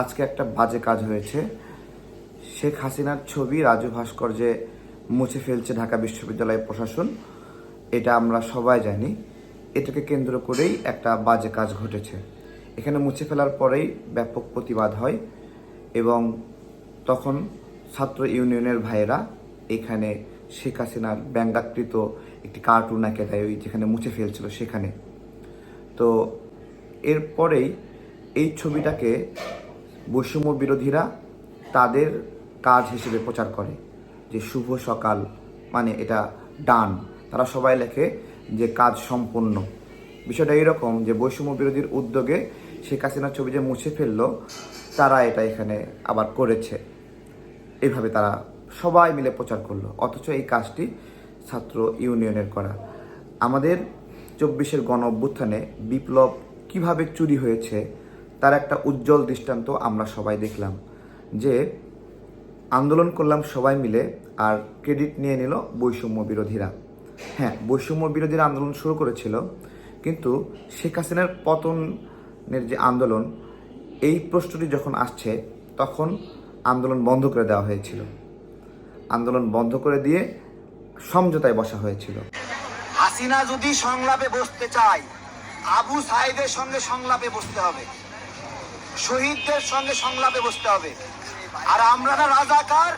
আজকে একটা বাজে কাজ হয়েছে। শেখ হাসিনার ছবি রাজু ভাস্কর্যে মুছে ফেলছে ঢাকা বিশ্ববিদ্যালয় প্রশাসন। এটা আমরা সবাই জানি। এটাকে কেন্দ্র করেই একটা বাজে কাজ ঘটেছে। এখানে মুছে ফেলার পরেই ব্যাপক প্রতিবাদ হয় এবং তখন ছাত্র ইউনিয়নের ভাইয়েরা এখানে শেখ হাসিনার ব্যঙ্গাকৃত একটি কার্টুন এঁকে দেয়, ওই যেখানে মুছে ফেলছিল সেখানে। তো এরপরেই এই ছবিটাকে বৈষম্য বিরোধীরা তাদের কাজ হিসেবে প্রচার করে। যে শুভ সকাল মানে এটা ডান তারা সবাই লেখে যে কাজ সম্পূর্ণ। বিষয়টা এরকম যে বৈষম্য বিরোধীর উদ্যোগে শেখ হাসিনার ছবি যে মুছে ফেলল, তারা এটা এখানে আবার করেছে। এভাবে তারা সবাই মিলে প্রচার করল, অথচ এই কাজটি ছাত্র ইউনিয়নের করা। আমাদের চব্বিশের গণ অভ্যুত্থানে বিপ্লব কীভাবে চুরি হয়েছে তার একটা উজ্জ্বল দৃষ্টান্ত আমরা সবাই দেখলাম, যে আন্দোলন করলাম সবাই মিলে আর ক্রেডিট নিয়ে নিল বৈষম্য বিরোধীরা। হ্যাঁ বৈষম্য বিরোধীরা আন্দোলন শুরু করেছিল, কিন্তু শেখ হাসিনার পতনের যে আন্দোলন, এই প্রশ্নটি যখন আসছে, তখন আন্দোলন বন্ধ করে দেওয়া হয়েছিল। আন্দোলন বন্ধ করে দিয়ে সমঝোতায় বসা হয়েছিল। হাসিনা যদি সংলাপে বসতে চায়, আবু সাইদের সঙ্গে সংলাপে বসতে হবে। শহীদদের সঙ্গে সংলাপে বসতে হবে। আর আমরা না রাজাকার,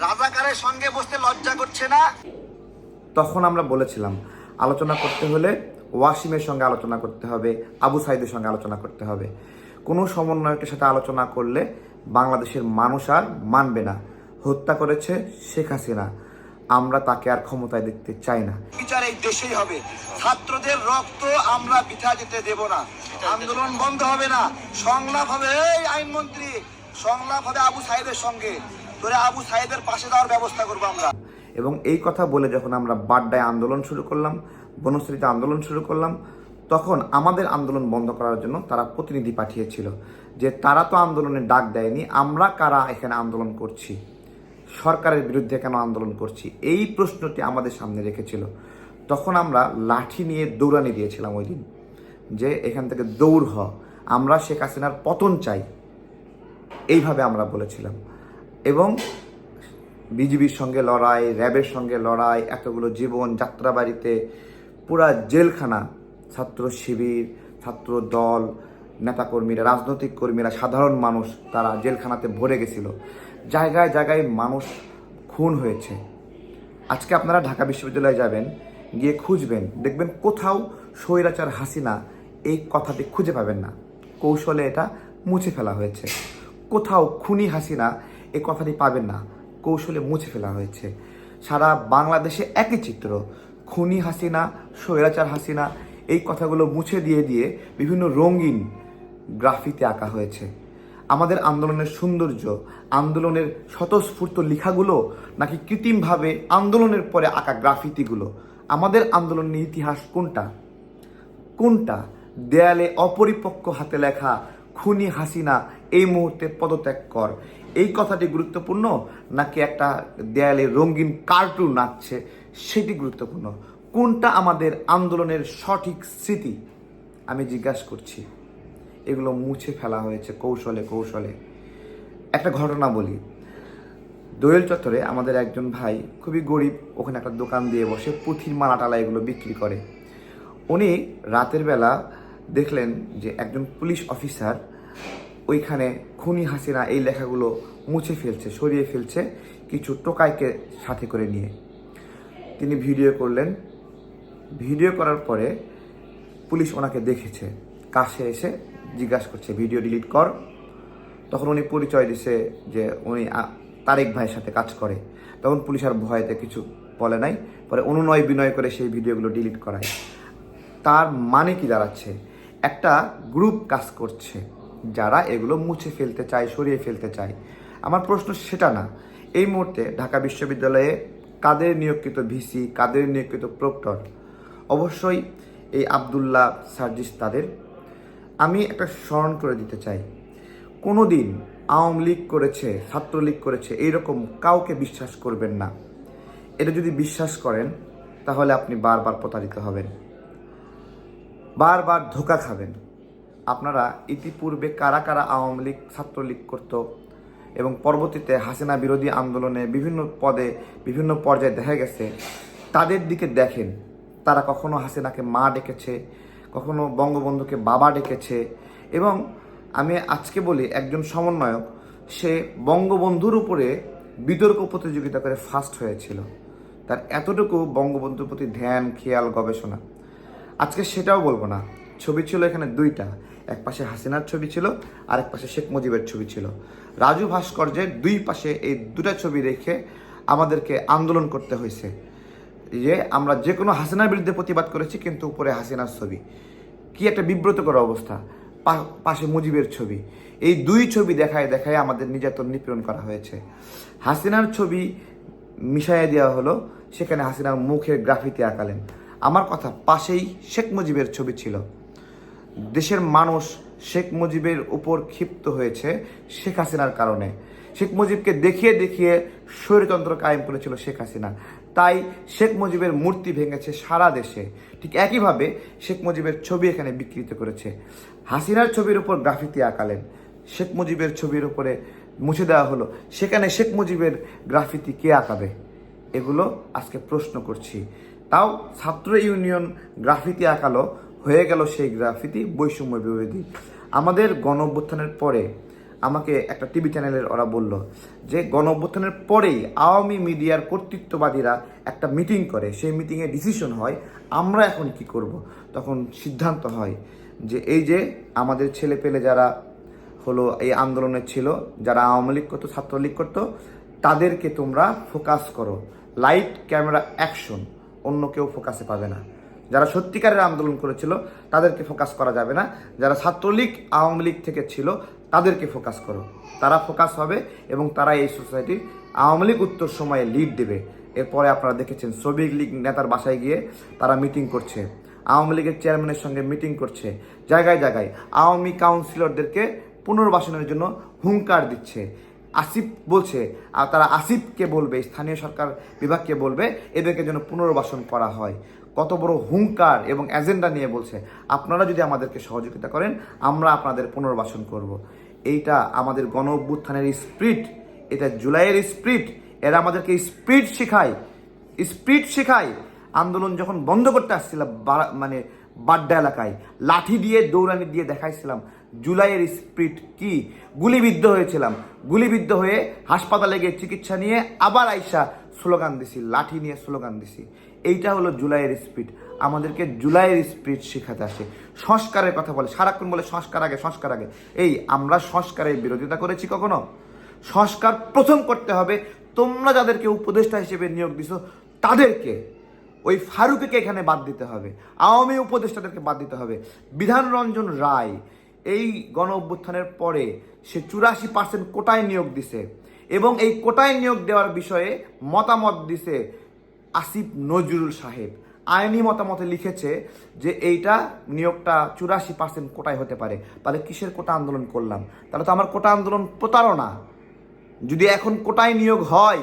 রাজাকারের সঙ্গে বসতে লজ্জা করছে না। তখন আমরা বলেছিলাম, আলোচনা করতে হলে ওয়াসিমের সঙ্গে আলোচনা করতে হবে, আবু সাইদের সঙ্গে আলোচনা করতে হবে। কোনো সমন্বয়কের সাথে আলোচনা করলে বাংলাদেশের মানুষ আর মানবে না। হত্যা করেছে শেখ হাসিনা। আমরা তাকে আর ক্ষমতায় দেখতে চাই না। বিচার এই দেশেই হবে। ছাত্রদের রক্ত আমরা বিঠা যেতে দেব না। আন্দোলন বন্ধ হবে না। সংলাপ হবে। এই আইনমন্ত্রী সংলাপ হবে আবু সাইদের সঙ্গে। ধরে আবু সাইদের পাশে দেওয়ার ব্যবস্থা করব আমরা। এবং এই কথা বলে যখন আমরা বাড্ডায় আন্দোলন শুরু করলাম বনশ্রীতে আন্দোলন শুরু করলাম তখন আমাদের আন্দোলন বন্ধ করার জন্য তারা প্রতিনিধি পাঠিয়েছিল যে তারা তো আন্দোলনের ডাক দেয়নি আমরা কারা এখানে আন্দোলন করছি? সরকারের বিরুদ্ধে কেন আন্দোলন করছি? এই প্রশ্নটি আমাদের সামনে রেখেছিল। তখন আমরা লাঠি নিয়ে দৌড়ানি দিয়েছিলাম ওই দিন, যে এখান থেকে দৌড় হ, আমরা শেখ হাসিনার পতন চাই। এইভাবে আমরা বলেছিলাম। এবং বিজিবির সঙ্গে লড়াই, র্যাবের সঙ্গে লড়াই, এতগুলো জীবন, যাত্রাবাড়িতে পুরা জেলখানা, ছাত্র শিবির, ছাত্র দল নেতাকর্মীরা, রাজনৈতিক কর্মীরা, সাধারণ মানুষ তারা জেলখানাতে ভরে গেছিল। জায়গায় জায়গায় মানুষ খুন হয়েছে। আজকে আপনারা ঢাকা বিশ্ববিদ্যালয়ে যাবেন, গিয়ে খুঁজবেন, দেখবেন কোথাও স্বৈরাচার হাসিনা এই কথাটি খুঁজে পাবেন না। কৌশলে এটা মুছে ফেলা হয়েছে। কোথাও খুনি হাসিনা এই কথাটি পাবেন না। কৌশলে মুছে ফেলা হয়েছে। সারা বাংলাদেশে একই চিত্র। খুনি হাসিনা, স্বৈরাচার হাসিনা এই কথাগুলো মুছে দিয়ে দিয়ে বিভিন্ন রঙিন গ্রাফিতে আঁকা হয়েছে। আমাদের আন্দোলনের সৌন্দর্য, আন্দোলনের স্বতঃস্ফূর্ত লেখাগুলো নাকি কৃত্রিমভাবে আন্দোলনের পরে আঁকা গ্রাফিতিগুলো? আমাদের আন্দোলনের ইতিহাস কোনটা? কোনটা? দেয়ালে অপরিপক্ক হাতে লেখা খুনি হাসিনা এই মুহূর্তে পদত্যাগ কর। এই কথাটি গুরুত্বপূর্ণ নাকি একটা দেয়ালে রঙিন কার্টুন নাচছে সেটি গুরুত্বপূর্ণ? কোনটা আমাদের আন্দোলনের সঠিক স্মৃতি? আমি জিজ্ঞাসা করছি। এগুলো মুছে ফেলা হয়েছে কৌশলে কৌশলে। একটা ঘটনা বলি। দোয়েল চত্বরে আমাদের একজন ভাই খুবই গরিব, ওখানে একটা দোকান দিয়ে বসে পুঁথির মালা টালা এগুলো বিক্রি করে। উনি রাতের বেলা দেখলেন যে একজন পুলিশ অফিসার ওইখানে খুনি হাসিনা এই লেখাগুলো মুছে ফেলছে, সরিয়ে ফেলছে কিছু টোকাইকে সাথে করে নিয়ে। তিনি ভিডিও করলেন। ভিডিও করার পরে পুলিশ ওনাকে দেখেছে। কাছে এসে জিজ্ঞাসা করছে, ভিডিও ডিলিট কর। তখন উনি পরিচয় দিছে যে উনি তারেক ভাইয়ের সাথে কাজ করে। তখন পুলিশ আর ভয়তে কিছু বলে নাই, পরে অনুনয় বিনয় করে সেই ভিডিওগুলো ডিলিট করায়। তার মানে কি দাঁড়াচ্ছে? একটা গ্রুপ কাজ করছে, যারা এগুলো মুছে ফেলতে চায়, সরিয়ে ফেলতে চায়। আমার প্রশ্ন সেটা না, এই মুহূর্তে ঢাকা বিশ্ববিদ্যালয়ে কাদের নিয়োগকৃত ভিসি, কাদের নিয়োগকৃত প্রক্টর? অবশ্যই এই আবদুল্লাহ সার্জিস তাদের আমি একটা স্মরণ করে দিতে চাই। কোনো দিন আওয়ামী লীগ করেছে, ছাত্রলীগ করেছে, এইরকম কাউকে বিশ্বাস করবেন না। এটা যদি বিশ্বাস করেন, তাহলে আপনি বারবার প্রতারিত হবেন। বারবার ধোকা খাবেন। আপনারা ইতিপূর্বে কারা কারা আওয়ামী লীগ, ছাত্রলীগ করতো এবং পরবর্তীতে হাসিনা বিরোধী আন্দোলনে বিভিন্ন পদে, বিভিন্ন পর্যায়ে দেখা গেছে, তাদের দিকে দেখেন। তারা কখনো হাসিনাকে মা ডেকেছে কখনো বঙ্গবন্ধুকে বাবা ডেকেছে এবং আমি আজকে বলি একজন সমন্বয়ক, সে বঙ্গবন্ধুর উপরে বিতর্ক প্রতিযোগিতা করে ফার্স্ট হয়েছিল। তার এতটুকু বঙ্গবন্ধুর প্রতি ধ্যান, খেয়াল, গবেষণা। আজকে সেটাও বলব না। ছবি ছিল এখানে দুইটা। এক পাশে হাসিনার ছবি ছিল আর এক পাশে শেখ মুজিবের ছবি ছিল। রাজু ভাস্কর্যের দুই পাশে এই দুটা ছবি রেখে আমাদেরকে আন্দোলন করতে হয়েছে। যে আমরা যে কোনো হাসিনার বিরুদ্ধে প্রতিবাদ করেছি, কিন্তু উপরে হাসিনার ছবি। কি একটা বিব্রতকর অবস্থা পাশে মুজিবের ছবি। এই দুই ছবি দেখায় দেখায় আমাদের নির্যাতন নিপীড়ন করা হয়েছে। হাসিনার ছবি মিশাইয়ে দেওয়া হলো, সেখানে হাসিনার মুখের গ্রাফিতে আঁকালেন। আমার কথা, পাশেই শেখ মুজিবের ছবি ছিল। দেশের মানুষ শেখ মুজিবের উপর ক্ষিপ্ত হয়েছে শেখ হাসিনার কারণে। শেখ মুজিবকে দেখিয়ে দেখিয়ে স্বৈরতন্ত্র কায়েম করেছিল শেখ হাসিনা। তাই শেখ মুজিবের মূর্তি ভেঙেছে সারা দেশে। ঠিক একইভাবে শেখ মুজিবের ছবি এখানে বিকৃত করেছে। হাসিনার ছবির উপর গ্রাফিতি আঁকালেন। শেখ মুজিবের ছবির উপরে মুছে দেওয়া হলো। সেখানে শেখ মুজিবের গ্রাফিতি কে আঁকাবে? এগুলো আজকে প্রশ্ন করছি। তাও ছাত্র ইউনিয়ন গ্রাফিতি আঁকালো, হয়ে গেল সেই গ্রাফিতি বৈষম্য বিরোধী। আমাদের গণ পরে আমাকে একটা টিভি চ্যানেলের ওরা বলল যে গণ অভ্যুত্থানের পরেই আওয়ামী মিডিয়ার কর্তৃত্ববাদীরা একটা মিটিং করে। সেই মিটিংয়ে ডিসিশন হয়, আমরা এখন কি করব? তখন সিদ্ধান্ত হয় যে, এই যে আমাদের ছেলে পেলে যারা হলো এই আন্দোলনে ছিল, যারা আওয়ামী লীগ করতো, ছাত্রলীগ করতো, তাদেরকে তোমরা ফোকাস করো। লাইট ক্যামেরা অ্যাকশন অন্য কেউ ফোকাসে পাবে না। যারা সত্যিকারের আন্দোলন করেছিল, তাদেরকে ফোকাস করা যাবে না। যারা ছাত্রলীগ, আওয়ামী লীগ থেকে ছিল তাদেরকে ফোকাস করো। তারা ফোকাস হবে এবং তারা এই সোসাইটির আওয়ামী লীগ উত্তর সময়ে লিড দেবে। এরপরে আপনারা দেখেছেন শ্রমিক লীগ নেতার বাসায় গিয়ে তারা মিটিং করছে। আওয়ামী লীগের চেয়ারম্যানের সঙ্গে মিটিং করছে। জায়গায় জায়গায় আওয়ামী কাউন্সিলরদেরকে পুনর্বাসনের জন্য হুঙ্কার দিচ্ছে। আসিফ বলছে, আর তারা আসিফকে বলবে, স্থানীয় সরকার বিভাগকে বলবে, এদেরকে যেন পুনর্বাসন করা হয়। কত বড় হুঙ্কার এবং এজেন্ডা নিয়ে বলছে। আপনারা যদি আমাদেরকে সহযোগিতা করেন, আমরা আপনাদের পুনর্বাসন করব। এইটা আমাদের গণ অভ্যুত্থানের স্প্রিট, এটা জুলাইয়ের স্প্রিট, এরা আমাদেরকে স্পিড শেখায় স্পিড শেখায়। আন্দোলন যখন বন্ধ করতে আসছিলাম মানে বাড্ডা এলাকায়, লাঠি দিয়ে, দৌড়ানি দিয়ে দেখাইছিলাম, জুলাইয়ের স্পিরিট কি? গুলিবিদ্ধ হয়েছিলাম। গুলিবিদ্ধ হয়ে হাসপাতালে গিয়ে চিকিৎসা নিয়ে আবার আইসা স্লোগান দিছি, লাঠি নিয়ে স্লোগান দিছি। এইটা হলো জুলাইয়ের স্পিরিট। আমাদেরকে জুলাইয়ের স্পিরিট শেখাতে আসে। সংস্কারের কথা বলে, সারাক্ষণ বলে সংস্কার আগে সংস্কার আগে। এই আমরা সংস্কারের বিরোধিতা করেছি কখনো? সংস্কার প্রথম করতে হবে, তোমরা যাদেরকে উপদেষ্টা হিসেবে নিয়োগ দিছো, তাদেরকে। ওই ফারুককে এখানে বাদ দিতে হবে, আওয়ামী উপদেষ্টাদেরকে বাদ দিতে হবে। বিধান রঞ্জন রায় এই গণ অভ্যুত্থানের পরে সে চুরাশি পার্সেন্ট কোটায় নিয়োগ দিছে এবং এই কোটায় নিয়োগ দেওয়ার বিষয়ে মতামত দিছে আসিফ নজরুল সাহেব। আইনি মতামতে লিখেছে যে এইটা নিয়োগটা চুরাশি পার্সেন্ট কোটায় হতে পারে। তাহলে কিসের কোটা আন্দোলন করলাম? তাহলে তো আমার কোটা আন্দোলন প্রতারণা। যদি এখন কোটায় নিয়োগ হয়,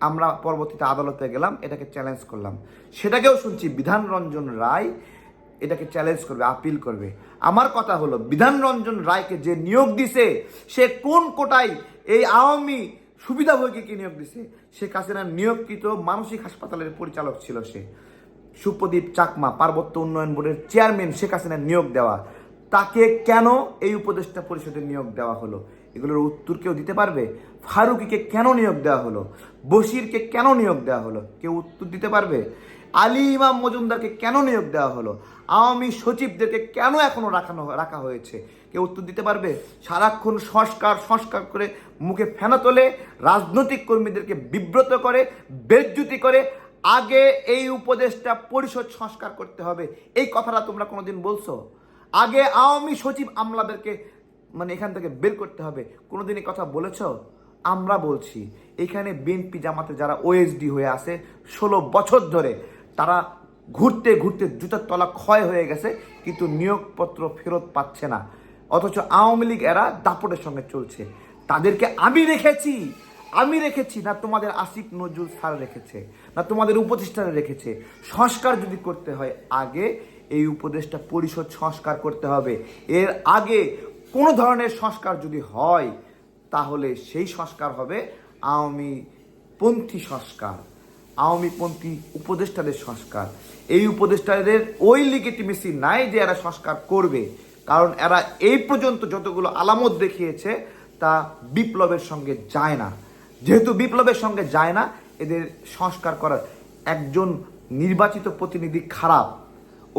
আমরা পরবর্তীতে আদালতে গেলাম, এটাকে চ্যালেঞ্জ করলাম। সেটাকেও শুনছি বিধান রঞ্জন রায় এটাকে চ্যালেঞ্জ করবে আপিল করবে। আমার কথা হলো, বিধান রঞ্জন রায়কে যে নিয়োগ দিছে, সে কোন কোটায় এই আওয়ামী সুবিধাভোগীকে নিয়োগ দিছে? শেখ হাসিনার নিয়োগকৃত মানসিক হাসপাতালের পরিচালক ছিল সে। সুপ্রদীপ চাকমা, পার্বত্য উন্নয়ন বোর্ডের চেয়ারম্যান শেখ হাসিনার নিয়োগ দেওয়া। তাকে কেন এই উপদেষ্টা পরিষদে নিয়োগ দেওয়া হলো? এগুলোর উত্তর কেউ দিতে পারবে? ফারুকিকে কেন নিয়োগ দেওয়া হলো? বশিরকে কেন নিয়োগ দেওয়া হলো? কেউ উত্তর দিতে পারবে? আলী ইমাম মজুমদারকে কেন নিয়োগ দেওয়া হলো? আওয়ামী সচিবদেরকে কেন এখনও রাখানো রাখা হয়েছে? কেউ উত্তর দিতে পারবে? সারাক্ষণ সংস্কার সংস্কার করে মুখে ফেনা তোলে, রাজনৈতিক কর্মীদেরকে বিব্রত করে, বেজ্জুতি করে, আগে এই উপদেশটা পরিষদ সংস্কার করতে হবে। এই কথাটা তোমরা কোনোদিন বলছো? আগে আওয়ামী সচিব আমলাদেরকে মানে এখান থেকে বের করতে হবে। কোনোদিন এই কথা বলেছ? আমরা বলছি, এখানে বিএনপি জামাতে যারা ওএসডি হয়ে আছে, ষোলো বছর ধরে তারা ঘুরতে ঘুরতে জুতার তলা ক্ষয় হয়ে গেছে, কিন্তু নিয়োগপত্র ফেরত পাচ্ছে না। অথচ আওয়ামী লীগ এরা দাপটের সঙ্গে চলছে। তাদেরকে আমি রেখেছি আমি রেখেছি, না তোমাদের আসিফ নজরুল স্যার রেখেছে, না তোমাদের উপদেষ্টারা রেখেছে। সংস্কার যদি করতে হয়, আগে এই উপদেষ্টা পরিষদ সংস্কার করতে হবে। এর আগে কোনো ধরনের সংস্কার যদি হয়, তাহলে সেই সংস্কার হবে আওয়ামী পন্থী সংস্কার। আওয়ামীপন্থী উপদেষ্টাদের সংস্কার। এই উপদেষ্টাদের ওই লিগিটিমেসি নাই যে এরা সংস্কার করবে। কারণ এরা এই পর্যন্ত যতগুলো আলামত দেখিয়েছে, তা বিপ্লবের সঙ্গে যায় না। যেহেতু বিপ্লবের সঙ্গে যায় না, এদের সংস্কার করার একজন নির্বাচিত প্রতিনিধি খারাপ।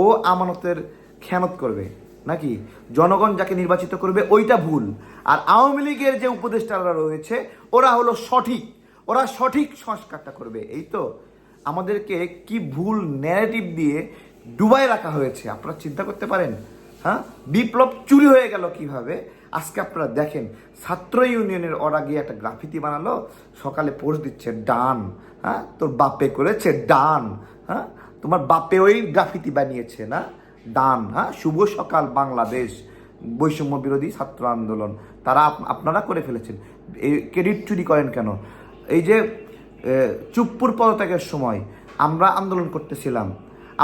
ও আমানতের খেয়ানত করবে, নাকি? জনগণ যাকে নির্বাচিত করবে, ওইটা ভুল। আর আওয়ামী লীগের যে উপদেষ্টারা রয়েছে, ওরা হলো সঠিক। ওরা সঠিক সংস্কারটা করবে। এই তো আমাদেরকে কি ভুল ন্যারেটিভ দিয়ে ডুবাই রাখা হয়েছে, আপনারা চিন্তা করতে পারেন। হ্যাঁ? বিপ্লব চুরি হয়ে গেল কীভাবে? আজকে আপনারা দেখেন, ছাত্র ইউনিয়নের ওরা গিয়ে একটা গ্রাফিতি বানালো, সকালে পোস্ট দিচ্ছে, ডান। হ্যাঁ? তোর বাপে করেছে ডান। হ্যাঁ? তোমার বাপে ওই গ্রাফিতি বানিয়েছে না? ডান। হ্যাঁ? শুভ সকাল বাংলাদেশ। বৈষম্য বিরোধী ছাত্র আন্দোলন। তারা আপ- আপনারা করে ফেলেছেন। এই ক্রেডিট চুরি করেন কেন? এই যে চুপ্পুর পদত্যাগের সময় আমরা আন্দোলন করতেছিলাম,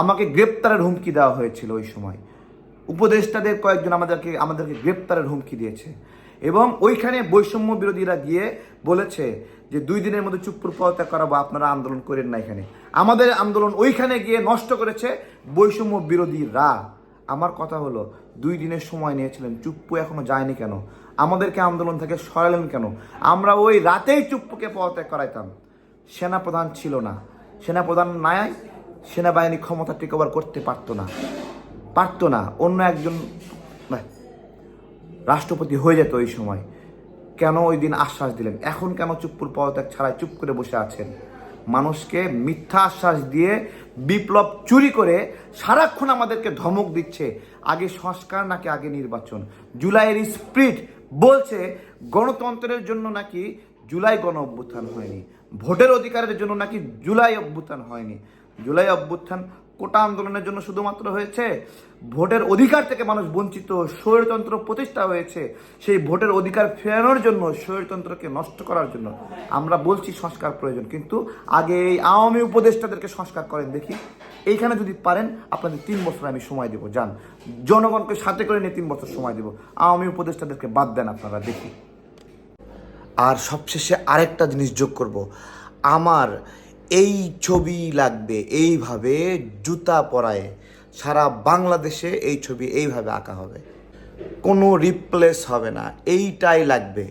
আমাকে গ্রেপ্তারের হুমকি দেওয়া হয়েছিল ওই সময়। উপদেষ্টাদের কয়েকজন আমাদেরকে আমাদেরকে গ্রেপ্তারের হুমকি দিয়েছে। এবং ওইখানে বৈষম্য বিরোধীরা গিয়ে বলেছে যে, দুই দিনের মধ্যে চুপ্পুর পদত্যাগ করাবো আপনারা আন্দোলন করেন না এখানে। আমাদের আন্দোলন ওইখানে গিয়ে নষ্ট করেছে বৈষম্য বিরোধীরা। আমার কথা হলো, দুই দিনের সময় নিয়েছিলেন, চুপ্পু এখনও যায়নি কেন? আমাদেরকে আন্দোলন থেকে সরালেন কেন? আমরা ওই রাতেই চুপ্পুকে পদত্যাগ করাইতাম। সেনাপ্রধান ছিল না। সেনাপ্রধান নাই, সেনাবাহিনী ক্ষমতা টেক ওভার করতে পারতো না। পারতো না। অন্য একজন রাষ্ট্রপতি হয়ে যেত ওই সময়। কেন ওই দিন আশ্বাস দিলেন? এখন কেন চুপ্পুর পদত্যাগ ছাড়াই চুপ করে বসে আছেন? মানুষকে মিথ্যা আশ্বাস দিয়ে বিপ্লব চুরি করে সারাক্ষণ আমাদেরকে ধমক দিচ্ছে। আগে সংস্কার নাকি আগে নির্বাচন? জুলাইয়ের স্প্রিট বলছে, গণতন্ত্রের জন্য নাকি জুলাই গণ অভ্যুত্থান হয়নি। ভোটের অধিকারের জন্য নাকি জুলাই অভ্যুত্থান হয়নি। জুলাই অভ্যুত্থান কোটা আন্দোলনের জন্য শুধুমাত্র হয়েছে ভোটের অধিকার থেকে মানুষ বঞ্চিত স্বৈরতন্ত্র প্রতিষ্ঠা হয়েছে। সেই ভোটের অধিকার ফেরানোর জন্য স্বৈরতন্ত্রকে নষ্ট করার জন্য আমরা বলছি সংস্কার প্রয়োজন। কিন্তু আগে এই আওয়ামী উপদেষ্টাদেরকে সংস্কার করেন, দেখি। এইখানে যদি পারেন, আপনাদের তিন বছর আমি সময় দেবো, যান। জনগণকে সাথে করে নিয়ে তিন বছর সময় দেবো। আওয়ামী উপদেষ্টাদেরকে বাদ দেন আপনারা, দেখি। আর সবশেষে আরেকটা জিনিস যোগ করব। আমার এই ছবি লাগবে, এইভাবে জুতা পরায় সারা বাংলাদেশে এই ছবি এইভাবে আঁকা হবে। কোনো রিপ্লেস হবে না, এইটাই লাগবে।